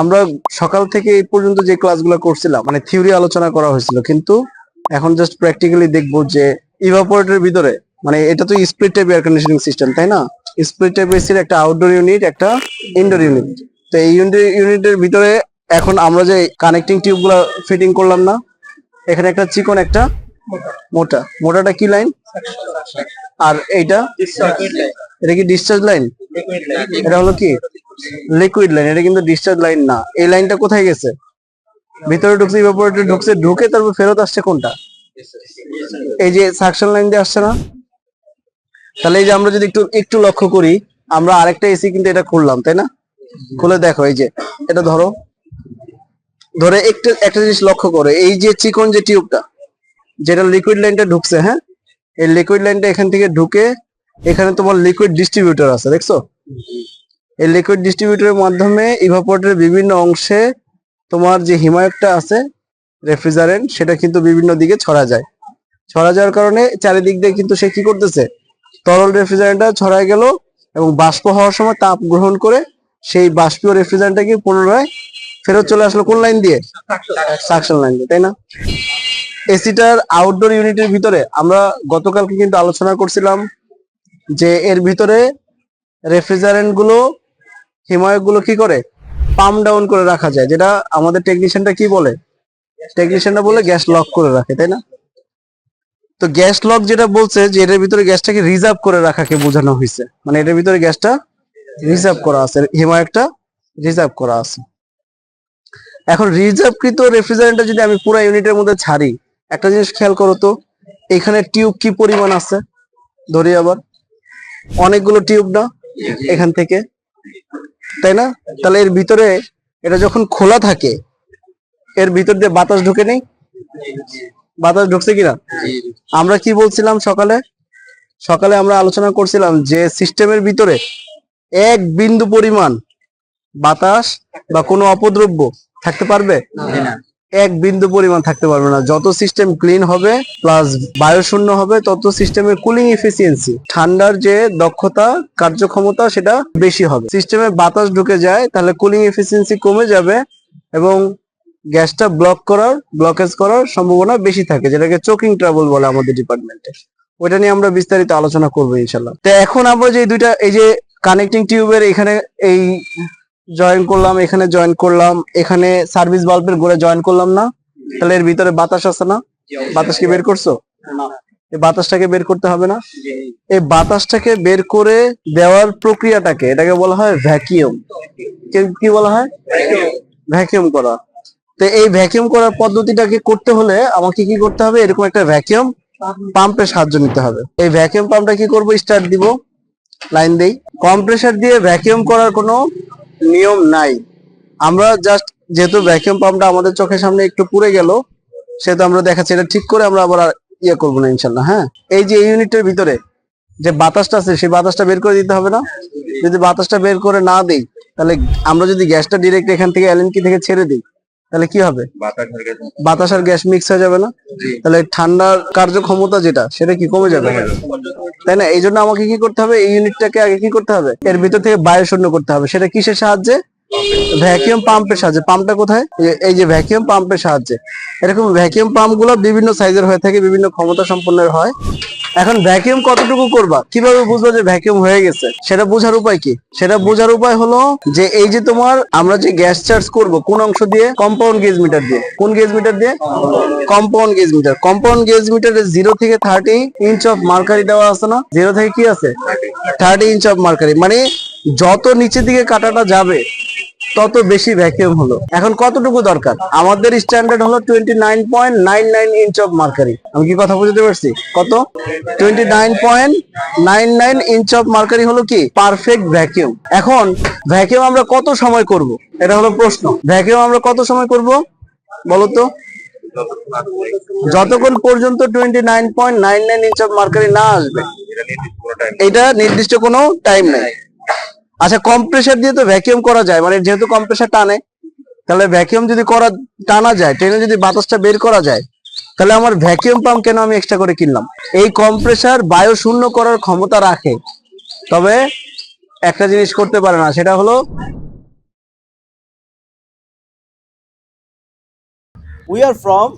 আমরা সকাল থেকে এই পর্যন্ত যে ক্লাসগুলো করছিলাম মানে থিওরি আলোচনা করা হয়েছিল, কিন্তু এখন জাস্ট প্র্যাকটিক্যালি দেখব যে ইভাপোরেটরের ভিতরে মানে এটা তো split type air conditioning system তাই না? স্প্লিট টাইপ এসির একটা আউটডোর ইউনিট একটা ইনডোর ইউনিট তো এই ইউনিটের ভিতরে এখন আমরা যে কানেক্টিং টিউবগুলা ফিটিং করলাম না, এখানে একটা চিকন একটা মোটা। মোটাটা কি লাইন আর এইটা? এটা কি ডিসচার্জ লাইন এটা হলো কি? লিকুইড লাইন এটা কিন্তু ডিসচার্জ লাইন না। এই লাইনটা কোথায় গেছে? ভিতরে ঢুকছে ইভাপোরেটর ঢুকছে, ঢুকে তারপর ফেরত আসছে কোনটা? এই যে সাকশন লাইন দিয়ে আসছে না? তাহলে এই যে আমরা যদি একটু একটু লক্ষ্য করি, আমরা আরেকটা এসি কিন্তু এটা খুললাম, তাই না? খুলে দেখো, এই যে, এটা ধরো। ধরে একটু, একটা জিনিস লক্ষ্য করো, এই যে চিকন যে টিউবটা যেটা লিকুইড লাইনটা ঢুকছে হ্যাঁ? এই লিকুইড লাইনটা এখান থেকে ঢুকে, এখানে তোমার লিকুইড ডিস্ট্রিবিউটর আছে, দেখছ? এই লিকুইড ডিস্ট্রিবিউটরের মাধ্যমে ইভাপোরেটরের বিভিন্ন অংশে তোমার যে হিমায়কটা আছে রেফ্রিজারেন্ট সেটা কিন্তু বিভিন্ন দিকে ছড়া যায়। ছড়া যাওয়ার কারণে চারিদিক দিয়ে কিন্তু সে কি করতেছে? তরল রেফ্রিজারেন্টটা ছড়ায় গেল এবং বাষ্প হওয়ার সময় তাপ গ্রহণ করে সেই বাষ্পীয় রেফ্রিজারেন্টটাকে পুনরায় ফেরত চলে আসলো কোন লাইন দিয়ে? সাকশন লাইন দিয়ে, তাই না? এসিটার আউটডোর ইউনিটের ভিতরে আমরা গতকালকে কিন্তু আলোচনা করছিলাম যে এর ভিতরে রেফ্রিজারেন্টগুলো হিমায়কগুলো কি করে? পাম্প ডাউন করে রাখা যায়, যেটা আমাদের টেকনিশিয়ানটা কি বলে? টেকনিশিয়ানটা বলে গ্যাস লক করে রাখে, তাই না? তো গ্যাস লক যেটা বলছে যে এটার ভিতরে গ্যাসটাকে রিজার্ভ করে রাখাকে বোঝানো হয়েছে। মানে এটার ভিতরে গ্যাসটা রিজার্ভ করা আছে, হিমায়কটা রিজার্ভ করা আছে। এখন রিজার্ভকৃত রেফ্রিজারেন্টটা যদি আমি পুরো ইউনিটের মধ্যে ছাড়ি, একটা জিনিস খেয়াল করো তো, এখানে টিউব কি পরিমাণ আছে? ধরি আবার। অনেকগুলো টিউব না এখান থেকে। তাই না? তাহলে এর ভিতরে এটা যখন খোলা থাকে, এর ভিতর দিয়ে বাতাস ঢুকে নেই? বাতাস ঢুকছে কিনা? আমরা কি বলছিলাম সকালে? সকালে আমরা আলোচনা করছিলাম যে সিস্টেমের ভিতরে এক বিন্দু পরিমাণ বাতাস বা কোনো অপদ্রব্য থাকতে পারবে? এক বিন্দু পরিমাণ থাকতে পারবে না। যত সিস্টেম ক্লিন হবে প্লাস বায়ু শূন্য হবে, তত সিস্টেমের কুলিং এফিসিয়েন্সি ঠান্ডার যে দক্ষতা, কার্যক্ষমতা, সেটা বেশি হবে। সিস্টেমে বাতাস ঢুকে যায়, তাহলে কুলিং এফিসিয়েন্সি কমে যাবে এবং গ্যাসটা ব্লক করার ব্লকেজ করার সম্ভাবনা বেশি থাকে, যেটাকে চোকিং ট্রাবল বলে আমাদের ডিপার্টমেন্টে ওইটা নিয়ে আমরা বিস্তারিত আলোচনা করব ইনশাল্লাহ তো এখন আমরা যে দুইটা, এই যে কানেক্টিং টিউবের এখানে এই জয়েন করলাম, এখানে জয়েন করলাম। এখানে সার্ভিস বাল্বের গোড়ে জয়েন করলাম না। তাহলে এর ভিতরে বাতাস আছে না? বাতাস কি বের করছ? এই বাতাসটাকে বের করতে হবে না? এই বাতাসটাকে বের করে দেওয়ার প্রক্রিয়াটাকে, এটাকে বলা হয় ভ্যাকিউম কি বলা হয়? ভ্যাকিউম করা। তো এই ভ্যাকিউম করার পদ্ধতিটাকে করতে হলে আমাকে কি করতে হবে? এরকম একটা ভ্যাকিউম পাম্পের সাহায্য নিতে হবে। এই ভ্যাকিউম পাম্পটা কি করব? স্টার্ট দিব। লাইন দেই। কম্প্রেসার দিয়ে ভ্যাকিউম করার কোনো নিয়ম নাই। আমরা জাস্ট যেহেতু ভ্যাকিউম পাম্পটা আমাদের চোখের সামনে একটু পুড়ে গেল, সেহেতু আমরা দেখাচ্ছি এটা ঠিক করে আমরা আবার ইয়ে করব না ইনশাল্লাহ হ্যাঁ? এই যে ইউনিটের ভিতরে যে বাতাসটা আছে, সেই বাতাসটা বের করে দিতে হবে না? যদি বাতাসটা বের করে না দিই, তাহলে আমরা যদি গ্যাসটা ডিরেক্ট এখান থেকে এলএনকি থেকে ছেড়ে দিই তাহলে কি হবে? বাতাস আর গ্যাস মিক্স হয়ে যাবে না? তাহলে ঠান্ডার কার্যক্ষমতা যেটা সেটা কি কমে যাবে? তাই না? এই জন্য আমাকে কি করতে হবে? এই ইউনিটটাকে আগে কি করতে হবে? এর ভিতর থেকে বায়ু শূন্য করতে হবে। সেটা কিসের সাহায্যে? ভ্যাকিউম পাম্পের সাহায্যে। পাম্পটা কোথায়? এই- যে ভ্যাকিউম পাম্পের সাহায্যে। এরকম ভ্যাকিউম পাম্পগুলো বিভিন্ন সাইজের হয়ে থাকে, বিভিন্ন ক্ষমতা সম্পন্নের হয়। এখন ভ্যাকিউম কতটুকু করবা? কীভাবে বুঝব যে ভ্যাকিউম হয়ে গেছে? সেটা বোঝার উপায় কি? সেটা বোঝার উপায় হলো যে এই যে তোমার আমরা যে গ্যাস চার্জ করব, কোন অংশ দিয়ে? কম্পাউন্ড গেজ মিটার দিয়ে। কোন গেজ মিটার দিয়ে? Compound gauge meter compound gauge মিটারে জিরো থেকে থার্টি ইঞ্চ অফ মার্কারি দেওয়া আছে না? জিরো থেকে কি আছে? থার্টি ইঞ্চ অফ মার্কারি মানে যত নিচের দিকে কাটাটা যাবে তত বেশি ভ্যাকিউম হলো। এখন কতটুকু দরকার? আমাদের স্ট্যান্ডার্ড হলো twenty nine point nine nine inch of mercury আমি কি কথা বুঝতে পারছি? কত? Twenty nine point nine nine inch of mercury হলো কি? পারফেক্ট ভ্যাকিউম এখন ভ্যাকিউম আমরা কত সময় করব? এটা হলো প্রশ্ন। ভ্যাকিউম আমরা কত সময় করব? বলো তো। যতক্ষণ পর্যন্ত twenty nine point nine nine inch of mercury না আসবে। এটা নির্দিষ্ট কোনো টাইম নেই। আচ্ছা কম্প্রেসার দিয়ে তো ভ্যাকিউম করা যায় মানে যেহেতু কম্প্রেসার টানে তাহলে ভ্যাকিউম যদি করা টানা যায় ট্রেনে যদি বাতাসটা বের করা যায় তাহলে আমার ভ্যাকিউম পাম্প কেন আমি এক্সট্রা করে কিনলাম? এই কম্প্রেসার বায়ু শূন্য করার ক্ষমতা রাখে। তবে একটা জিনিস করতে পারে না সেটা হলো উই আর ফ্রম